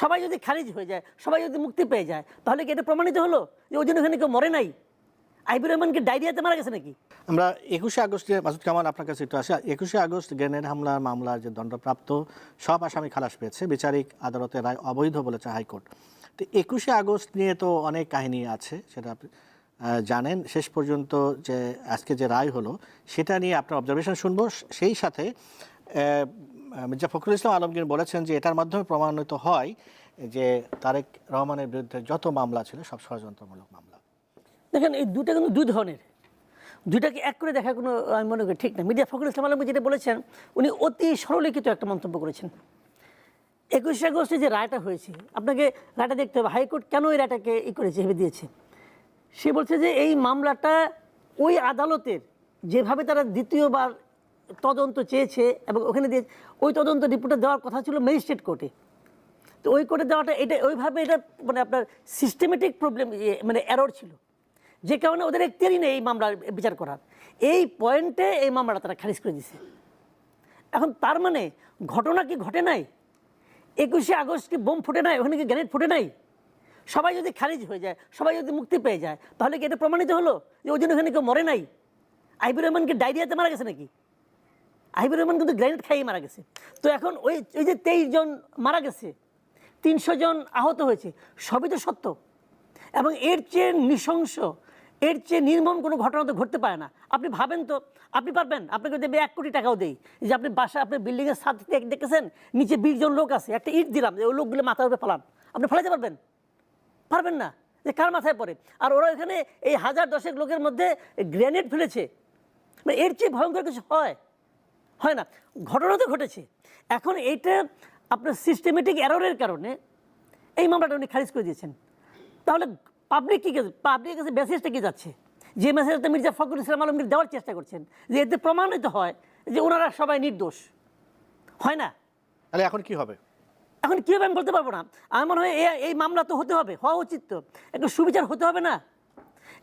সবাই যদি খারিজ হয়ে যায়, সবাই যদি মুক্তি পেয়ে যায়, তাহলে কি এটা প্রমাণিত হলো যে ওই জন্য ওখানে কেউ মরে নাই? আইবুর রহমানকে ডায়রিয়াতে মারা গেছে নাকি? আমরা একুশে আগস্টে মাসুদ কামাল, আপনার কাছে একটু আসি, একুশে আগস্ট গ্রেনেড হামলার মামলার যে দণ্ডপ্রাপ্ত সব আসামি খালাস পেয়েছে, বিচারিক আদালতের রায় অবৈধ বলেছে হাইকোর্ট। তো একুশে আগস্ট নিয়ে তো অনেক কাহিনী আছে, সেটা জানেন। শেষ পর্যন্ত যে আজকে যে রায় হলো, সেটা নিয়ে আপনার অবজারভেশন শুনব। সেই সাথে মির্জা ফখরুল ইসলাম আলমগীর বলেছেন যে এটার মাধ্যমে প্রমাণিত হয় যে তারেক রহমানের বিরুদ্ধে যত মামলা ছিল, সব ষড়যন্ত্রমূলক মামলা। দেখেন, এই দুটা কিন্তু দুই ধরনের। দুইটাকে এক করে দেখা কোনো, আমি মনে করি, ঠিক না। মিডিয়া ফখরুল ইসলাম আলম যেটা বলেছেন, উনি অতি সরলীকৃত একটা মন্তব্য করেছেন। একুশে আগস্টে যে রায়টা হয়েছে, আপনাকে রায়টা দেখতে হবে, হাইকোর্ট কেন এই রায়টাকে ই করেছে ভেবে দিয়েছে? সে বলছে যে এই মামলাটা ওই আদালতের, যেভাবে তারা দ্বিতীয়বার তদন্ত চেয়েছে এবং ওখানে দিয়ে ওই তদন্ত রিপোর্টটা দেওয়ার কথা ছিল ম্যাজিস্ট্রেট কোর্টে। তো ওই কোর্টে দেওয়াটা এটা ওইভাবে এটা মানে আপনার সিস্টেমেটিক প্রবলেম মানে এরর ছিল। যে কারণে ওদের একটিরই নেই এই মামলার বিচার করার। এই পয়েন্টে এই মামলাটা তারা খারিজ করে দিছে এখন তার মানে ঘটনা কি ঘটে নাই? একুশে আগস্ট কি বোম ফুটে নাই? ওখানে কি গ্রেনেড ফুটে নাই? সবাই যদি খারিজ হয়ে যায়, সবাই যদি মুক্তি পেয়ে যায়, তাহলে কি এটা প্রমাণিত হলো? যে ওই জন্য ওখানে কেউ মরে নাই? আইবুর রহমানকে ডায়রিয়াতে মারা গেছে নাকি? আইবুর রহমান কিন্তু গ্রেনেড খাইয়ে মারা গেছে। তো এখন ওই ওই যে তেইশ জন মারা গেছে, তিনশো জন আহত হয়েছে, সবই তো সত্য। এবং এর চেয়ে নৃশংস, এর চেয়ে নির্মম কোনো ঘটনা তো ঘটতে পারে না। আপনি ভাবেন তো, আপনি পারবেন? আপনাকে দেবে এক কোটি টাকাও দেই। যে আপনি বাসা, আপনি বিল্ডিংয়ের দেখ- দেখেছেন? নিচে বিশ জন লোক আছে, একটা ইট দিলাম, যে ওই লোকগুলো মাথার উপরে ফেলান। আপনি ফেলাতে পারবেন? পারবেন না। যে কার মাথায় পড়ে? আর ওরা এখানে এই হাজার দশেক লোকের মধ্যে গ্রেনেড ফেলেছে। মানে এর চেয়ে ভয়ঙ্কর কিছু হয়। হয় না ঘটনা তো ঘটেছে। এখন এইটা আপনার সিস্টেমেটিক এররের কারণে এই মামলাটা উনি খারিজ করে দিয়েছেন। তাহলে পাবলিক কী পাবলিকের কাছে মেসেজটা কী যাচ্ছে? যে মেসেজটা মির্জা ফখরুল ইসলাম আলমগীর দেওয়ার চেষ্টা করছেন যে এতে প্রমাণিত হয় যে ওনারা সবাই নির্দোষ। হয় না? তাহলে এখন কি হবে? এখন কী হবে আমি বলতে পারব না। আমার মনে হয় এই- এই মামলা তো হতে হবে হওয়া উচিত তো। একটু সুবিচার হতে হবে না?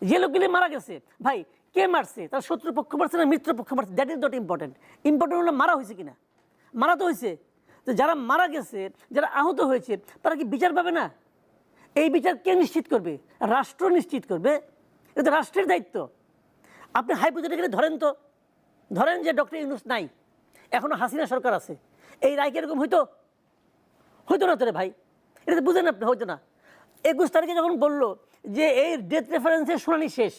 যে লোকগুলি মারা গেছে ভাই কে মারছে? তার শত্রু পক্ষ মারছে না মিত্র পক্ষ মারছে? That is not important important হলো মারা হয়েছে কিনা? মারা তো হয়েছে। তো যারা মারা গেছে, যারা আহত হয়েছে, তারা কি বিচার পাবে না? এই বিচার কে নিশ্চিত করবে? রাষ্ট্র নিশ্চিত করবে। এটা তো রাষ্ট্রের দায়িত্ব। আপনি হাইপোথেটিক্যালি ধরেন তো, ধরেন যে ডক্টর ইউনুস নাই। এখনও হাসিনা সরকার আছে। এই রায় কীরকম হইতো? হইতো না তো রে ভাই। এটা তো বুঝেন আপনি, হইতো না। একুশ তারিখে যখন বলল যে এই ডেথ রেফারেন্সের শুনানি শেষ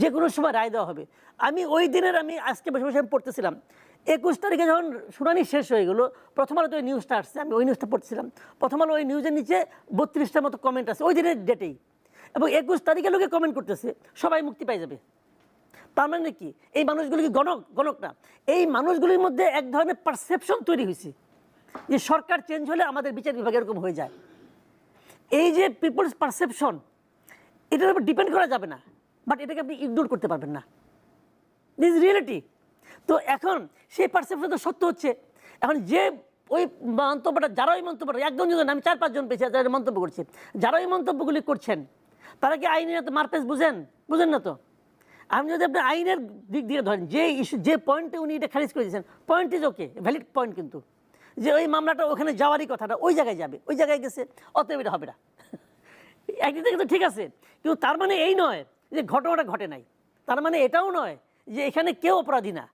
যে কোনো সময় রায় দেওয়া হবে। আমি ওই দিনের আমি আজকে বসে বসে আমি পড়তেছিলাম। একুশ তারিখে যখন শুনানি শেষ হয়ে গেলো, প্রথম আলো তো ওই নিউজটা আসছে, আমি ওই নিউজটা পড়ছিলাম প্রথম আলো ওই নিউজের নিচে বত্রিশটার মতো কমেন্ট আছে ওই দিনের ডেটেই এবং একুশ তারিখে লোকে কমেন্ট করতেছে, সবাই মুক্তি পাই যাবে। তার মানে কি? এই মানুষগুলি কি গণক? গণক না। এই মানুষগুলির মধ্যে এক ধরনের পারসেপশন তৈরি হয়েছে যে সরকার চেঞ্জ হলে আমাদের বিচার বিভাগ এরকম হয়ে যায়। এই যে পিপলস পারসেপশন এটার উপর ডিপেন্ড করা যাবে না। বাট এটাকে আপনি ইগনোর করতে পারবেন না। দিস রিয়েলিটি তো এখন সেই পারসেপশন তো সত্য হচ্ছে। এখন যে ওই মন্তব্যটা, যারা ওই মন্তব্যটা একজন দুজন আমি চার, পাঁচজন পেয়েছি, যারা মন্তব্য করছে। যারা ওই মন্তব্যগুলি করছেন, তারা কি আইনের তো মারপেস বুঝেন? বুঝেন না তো। আপনি যদি আপনি আইনের দিক দিয়ে ধরেন, যে ইস্যু যে পয়েন্টে উনি এটা খারিজ করে দিয়েছেন point is okay valid point কিন্তু। যে ওই মামলাটা ওখানে যাওয়ারই কথাটা ওই জায়গায় যাবে, ওই জায়গায় গেছে, অতএব এটা হবে না। একদিক থেকে তো ঠিক আছে। কিন্তু তার মানে এই নয় যে ঘটনাটা ঘটে নাই। তার মানে এটাও নয় যে এখানে কেউ অপরাধী না।